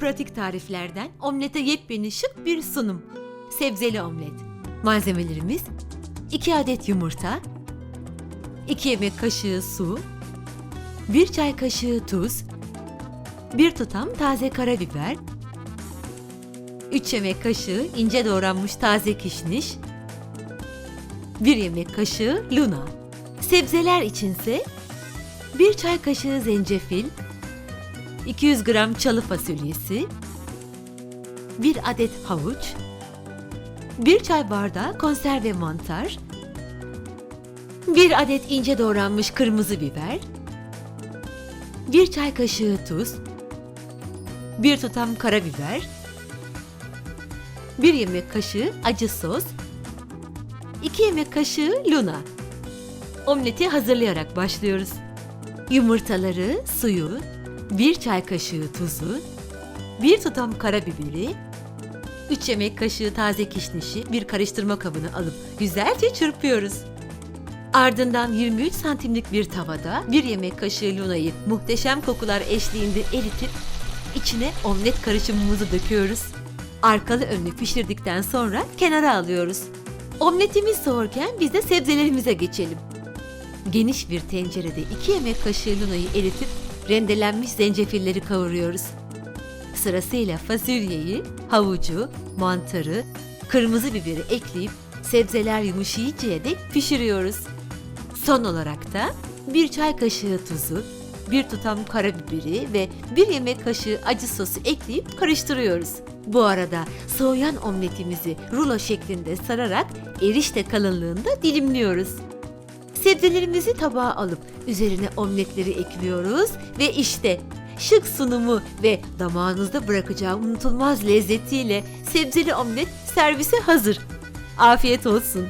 pratik tariflerden omlete yepyeni şık bir sunum. Sebzeli omlet. Malzemelerimiz 2 adet yumurta, 2 yemek kaşığı su, 1 çay kaşığı tuz, 1 tutam taze karabiber, 3 yemek kaşığı ince doğranmış taze kişniş, 1 yemek kaşığı luna. Sebzeler içinse 1 çay kaşığı zencefil, 200 gram çalı fasulyesi, 1 adet havuç, 1 çay bardağı konserve mantar, 1 adet ince doğranmış kırmızı biber, 1 çay kaşığı tuz, 1 tutam karabiber, 1 yemek kaşığı acı sos, 2 yemek kaşığı luna. Omleti hazırlayarak başlıyoruz. Yumurtaları, suyu, 1 çay kaşığı tuzu, 1 tutam karabiberi, 3 yemek kaşığı taze kişnişi bir karıştırma kabına alıp güzelce çırpıyoruz. Ardından 23 santimlik bir tavada 1 yemek kaşığı lunayı muhteşem kokular eşliğinde eritip içine omlet karışımımızı döküyoruz. Arkalı önlü pişirdikten sonra kenara alıyoruz. Omletimiz soğurken biz de sebzelerimize geçelim. Geniş bir tencerede 2 yemek kaşığı lunayı eritip rendelenmiş zencefilleri kavuruyoruz. Sırasıyla fasulyeyi, havucu, mantarı, kırmızı biberi ekleyip sebzeler yumuşayıncaya dek pişiriyoruz. Son olarak da bir çay kaşığı tuzu, bir tutam karabiberi ve bir yemek kaşığı acı sosu ekleyip karıştırıyoruz. Bu arada soğuyan omletimizi rulo şeklinde sararak erişte kalınlığında dilimliyoruz. Sebzelerimizi tabağa alıp üzerine omletleri ekliyoruz ve işte şık sunumu ve damağınızda bırakacağı unutulmaz lezzetiyle sebzeli omlet servise hazır. Afiyet olsun.